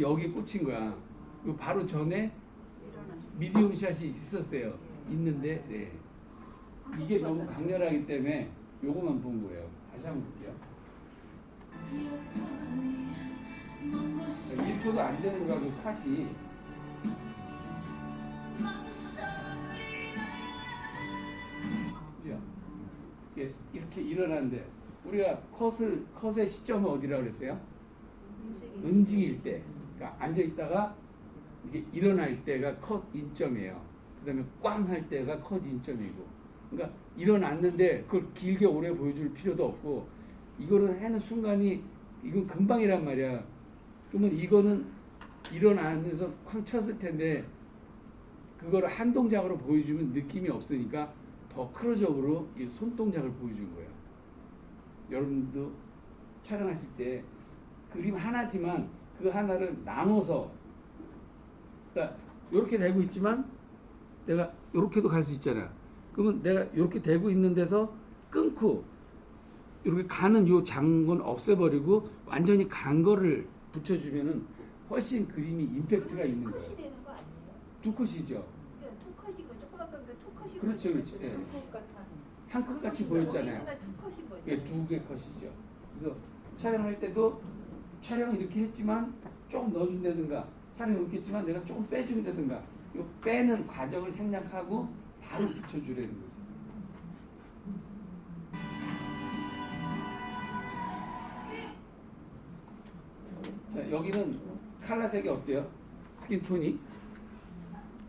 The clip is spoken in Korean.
여기 꽂힌 거야. 요 바로 전에 미디움 샷이 있었어요. 있는데 네. 이게 너무 강렬하기 때문에 요거만 본 거예요. 다시 한번 볼게요. 1초도 안 되는 거야 그. 그죠? 이게 이렇게 일어나는데 우리가 컷을 컷의 시점은 어디라고 그랬어요? 움직일 때, 그러니까 앉아 있다가 이게 일어날 때가 컷 인점이에요. 그다음에 꽝 할 때가 컷 인점이고. 그러니까 일어났는데 그걸 길게 오래 보여줄 필요도 없고 이거를 하는 순간이 이건 금방이란 말이야. 그러면 이거는 일어나면서 쾅 쳤을 텐데 그거를 한 동작으로 보여주면 느낌이 없으니까 더 크로적으로 이 손동작을 보여준 거예요. 여러분도 촬영하실 때 그림 하나지만 그 하나를 나눠서 그러니까 이렇게 되고 있지만 내가 이렇게도 갈 수 있잖아. 그러면 내가 이렇게 되고 있는 데서 끊고 이렇게 가는 요 장건 없애버리고 완전히 간 거를 붙여주면은 훨씬 그림이 임팩트가 있는 거예요. 되는 거 아니에요? 두 컷이죠. 그러니까 투컷이고 조그맣게 그 투컷이 그렇죠, 그렇죠. 예. 한 컷 같이 보였잖아요. 투컷인 거죠. 예, 두 개 컷이죠. 그래서 촬영할 때도 촬영 이렇게 했지만 조금 넣어준다든가 촬영 이렇게 했지만 내가 조금 빼준다든가 요 빼는 과정을 생략하고 바로 붙여주라는 거죠. 자 여기는 칼라색이 어때요? 스킨 톤이